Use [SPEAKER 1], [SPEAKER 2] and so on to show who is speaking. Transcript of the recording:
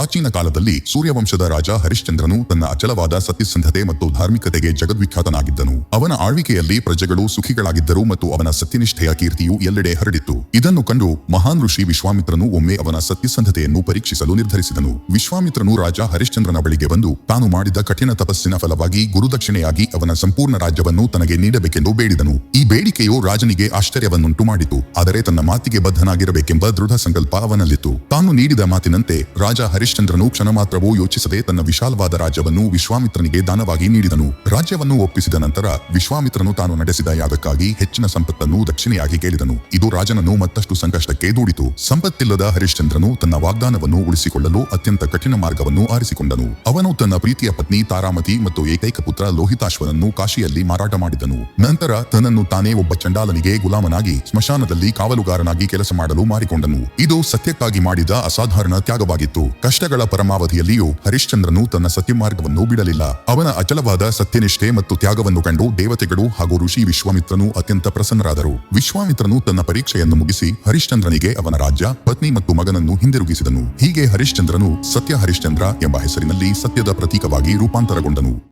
[SPEAKER 1] ಪ್ರಾಚೀನ ಕಾಲದಲ್ಲಿ ಸೂರ್ಯವಂಶದ ರಾಜ ಹರಿಶ್ಚಂದ್ರನು ತನ್ನ ಅಚಲವಾದ ಸತ್ಯಸಂಧತೆ ಮತ್ತು ಧಾರ್ಮಿಕತೆಗೆ ಜಗದ್ವಿಖ್ಯಾತನಾಗಿದ್ದನು. ಅವನ ಆಳ್ವಿಕೆಯಲ್ಲಿ ಪ್ರಜೆಗಳು ಸುಖಿಗಳಾಗಿದ್ದರು ಮತ್ತು ಅವನ ಸತ್ಯನಿಷ್ಠೆಯ ಕೀರ್ತಿಯು ಎಲ್ಲೆಡೆ ಹರಡಿತ್ತು. ಇದನ್ನು ಕಂಡು ಮಹಾನ್ ಋಷಿ ವಿಶ್ವಾಮಿತ್ರನು ಒಮ್ಮೆ ಅವನ ಸತ್ಯಸಂಧತೆಯನ್ನು ಪರೀಕ್ಷಿಸಲು ನಿರ್ಧರಿಸಿದನು. ವಿಶ್ವಾಮಿತ್ರನು ರಾಜ ಹರಿಶ್ಚಂದ್ರನ ಬಳಿಗೆ ಬಂದು, ತಾನು ಮಾಡಿದ ಕಠಿಣ ತಪಸ್ಸಿನ ಫಲವಾಗಿ ಗುರುದಕ್ಷಿಣೆಯಾಗಿ ಅವನ ಸಂಪೂರ್ಣ ರಾಜ್ಯವನ್ನು ತನಗೆ ನೀಡಬೇಕೆಂದು ಬೇಡಿದನು. ಈ ಬೇಡಿಕೆಯು ರಾಜನಿಗೆ ಆಶ್ಚರ್ಯವನ್ನುಂಟು ಮಾಡಿತು. ಆದರೆ ತನ್ನ ಮಾತಿಗೆ ಬದ್ಧನಾಗಿರಬೇಕೆಂಬ ದೃಢ ಸಂಕಲ್ಪ ಅವನಲ್ಲಿತ್ತು. ತಾನು ನೀಡಿದ ಮಾತಿನಂತೆ ರಾಜ ಹರಿಶ್ಚಂದ್ರನು ಕ್ಷಣ ಮಾತ್ರವೂ ಯೋಚಿಸದೆ ತನ್ನ ವಿಶಾಲವಾದ ರಾಜ್ಯವನ್ನು ವಿಶ್ವಾಮಿತ್ರನಿಗೆ ದಾನವಾಗಿ ನೀಡಿದನು. ರಾಜ್ಯವನ್ನು ಒಪ್ಪಿಸಿದ ನಂತರ ವಿಶ್ವಾಮಿತ್ರನು ತಾನು ನಡೆಸಿದ ಯಾಗಕ್ಕಾಗಿ ಹೆಚ್ಚಿನ ಸಂಪತ್ತನ್ನು ದಕ್ಷಿಣೆಯಾಗಿ ಕೇಳಿದನು. ಇದು ರಾಜನನ್ನು ಮತ್ತಷ್ಟು ಸಂಕಷ್ಟಕ್ಕೆ ದೂಡಿತು. ಸಂಪತ್ತಿಲ್ಲದ ಹರಿಶ್ಚಂದ್ರನು ತನ್ನ ವಾಗ್ದಾನವನ್ನು ಉಳಿಸಿಕೊಳ್ಳಲು ಅತ್ಯಂತ ಕಠಿಣ ಮಾರ್ಗವನ್ನು ಆರಿಸಿಕೊಂಡನು. ಅವನು ತನ್ನ ಪ್ರೀತಿಯ ಪತ್ನಿ ತಾರಾಮತಿ ಮತ್ತು ಏಕೈಕ ಪುತ್ರ ಲೋಹಿತಾಶ್ವನನ್ನು ಕಾಶಿಯಲ್ಲಿ ಮಾರಾಟ ಮಾಡಿದನು. ನಂತರ ತನ್ನನ್ನು ತಾನೇ ಒಬ್ಬ ಚಂಡಾಲನಿಗೆ ಗುಲಾಮನಾಗಿ, ಸ್ಮಶಾನದಲ್ಲಿ ಕಾವಲುಗಾರನಾಗಿ ಕೆಲಸ ಮಾಡಲು ಮಾರಿಕೊಂಡನು. ಇದು ಸತ್ಯಕ್ಕಾಗಿ ಮಾಡಿದ ಅಸಾಧಾರಣ ತ್ಯಾಗವಾಗಿತ್ತು. ಕಷ್ಟಗಳ ಪರಮಾವಧಿಯಲ್ಲಿಯೂ ಹರಿಶ್ಚಂದ್ರನು ತನ್ನ ಸತ್ಯಮಾರ್ಗವನ್ನು ಬಿಡಲಿಲ್ಲ. ಅವನ ಅಚಲವಾದ ಸತ್ಯನಿಷ್ಠೆ ಮತ್ತು ತ್ಯಾಗವನ್ನು ಕಂಡು ದೇವತೆಗಳು ಹಾಗೂ ಋಷಿ ವಿಶ್ವಾಮಿತ್ರನು ಅತ್ಯಂತ ಪ್ರಸನ್ನರಾದರು. ವಿಶ್ವಾಮಿತ್ರನು ತನ್ನ ಪರೀಕ್ಷೆಯನ್ನು ಮುಗಿಸಿ ಹರಿಶ್ಚಂದ್ರನಿಗೆ ಅವನ ರಾಜ್ಯ, ಪತ್ನಿ ಮತ್ತು ಮಗನನ್ನು ಹಿಂದಿರುಗಿಸಿದನು. ಹೀಗೆ ಹರಿಶ್ಚಂದ್ರನು ಸತ್ಯ ಹರಿಶ್ಚಂದ್ರ ಎಂಬ ಹೆಸರಿನಲ್ಲಿ ಸತ್ಯದ ಪ್ರತೀಕವಾಗಿ ರೂಪಾಂತರಗೊಂಡನು.